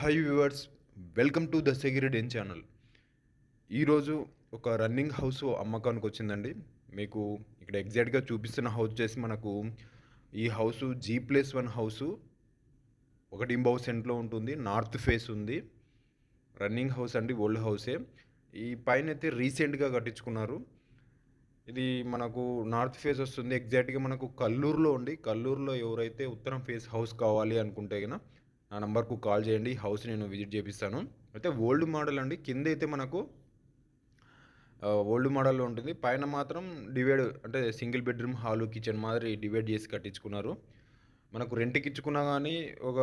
Hi viewers welcome to the security channel ఈరోజు ఒక running house అమ్మకానికి వచ్చిందండి. మీకు ఇక్కడ ఎగ్జాక్ట్గా చూపిస్తున్న హౌస్ చేసి మనకు ఈ house G plus one house ఒకటి ఇంబౌ సెంట్లో ఉంటుంది నార్త్ ఫేస్ ఉంది. రన్నింగ్ హౌస్ అండి ఓల్డ్ హౌసే ఈ పైన అయితే రీసెంట్గా కట్టించుకున్నారు. ఇది మనకు నార్త్ ఫేస్ వస్తుంది. ఎగ్జాక్ట్గా మనకు కల్లూరులో ఉండి కల్లూరులో ఎవరైతే ఉత్తరం ఫేస్ హౌస్ కావాలి అనుకుంటే కనుక నా నంబర్కు కాల్ చేయండి. హౌస్ నేను విజిట్ చేపిస్తాను. అయితే ఓల్డ్ మోడల్ అండి. కింద అయితే మనకు ఓల్డ్ మోడల్లో ఉంటుంది. పైన మాత్రం డివైడ్ అంటే సింగిల్ బెడ్రూమ్ హాలు కిచెన్ మాదిరి డివైడ్ చేసి కట్టించుకున్నారు. మనకు రెంట్కి ఇచ్చుకున్నా కానీ ఒక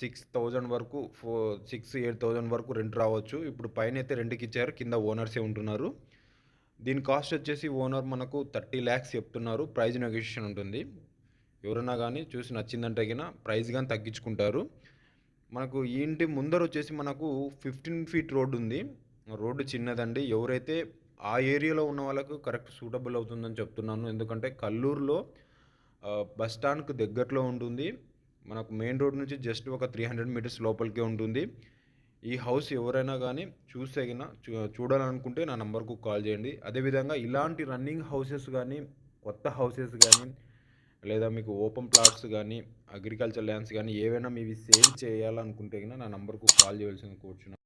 సిక్స్ థౌజండ్ వరకు ఫో సిక్స్ ఎయిట్ థౌజండ్ వరకు రెంట్ రావచ్చు. ఇప్పుడు పైన అయితే రెంట్కి ఇచ్చారు. కింద ఓనర్సే ఉంటున్నారు. దీని కాస్ట్ వచ్చేసి ఓనర్ మనకు థర్టీ ల్యాక్స్ చెప్తున్నారు. ప్రైజ్ నెగోషియేషన్ ఉంటుంది. ఎవరైనా కానీ చూసి నచ్చిందంటే కన్నా ప్రైస్ కానీ తగ్గించుకుంటారు. మనకు ఈ ఇంటి ముందర వచ్చేసి మనకు ఫిఫ్టీన్ ఫీట్ రోడ్డు ఉంది. రోడ్డు చిన్నదండి. ఎవరైతే ఆ ఏరియాలో ఉన్న వాళ్ళకు కరెక్ట్ సూటబుల్ అవుతుందని చెప్తున్నాను. ఎందుకంటే కల్లూరులో బస్ స్టాండ్కు దగ్గరలో ఉంటుంది. మనకు మెయిన్ రోడ్ నుంచి జస్ట్ ఒక త్రీ హండ్రెడ్ మీటర్స్ లోపలికే ఉంటుంది. ఈ హౌస్ ఎవరైనా కానీ చూస్తే చూ- చూడాలనుకుంటే నా నంబర్కు కాల్ చేయండి. అదేవిధంగా ఇలాంటి రన్నింగ్ హౌసెస్ కానీ కొత్త హౌసెస్ కానీ లేదా మీకు ఓపెన్ ప్లాట్స్ కానీ అగ్రికల్చర్ ల్యాండ్స్ కానీ ఏవైనా మీవి సేల్ చేయాలనుకుంటే గిన నా నంబర్కు కాల్ చేయవలసింది కూర్చున్నాను